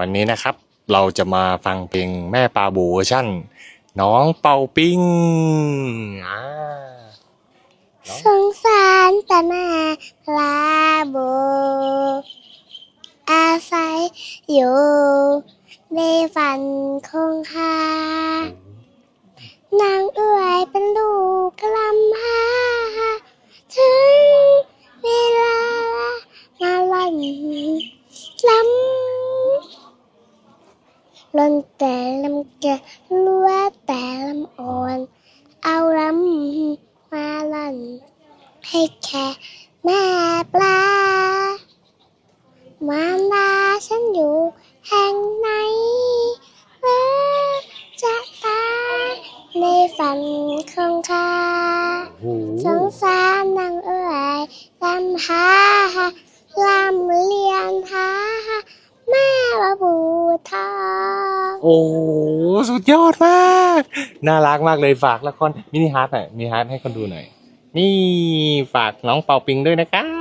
วันนี้นะครับเราจะมาฟังเพลงแม่ปลาบูเวอร์ชั่น น้องเป่าปิ้งอ่าสงสารแต่แม่ปลาบูอาศัยอยู่ ในฝันคงคานางเอื้อยเป็นลูกกลำพาถึงเวลามาล่อนลำ ล่อนแต่ลำเกะลัวแต่ลำอ่อน เอาลำมาล่อนให้แค่แม่ปลา มารดาฉันอยู่แห่งไหนเมื่อจะตายในฝันของข้าโอ้โหสงสารนางเอ๋ยลำหาลำเลียนหาแม่บาบูทอง โอ้สุดยอดมาก น่ารักมากเลยฝากละครมินิฮาร์ดหน่อยมินิฮาร์ดให้คนดูหน่อย นี่ฝากน้องเป่าปิงด้วยนะครับ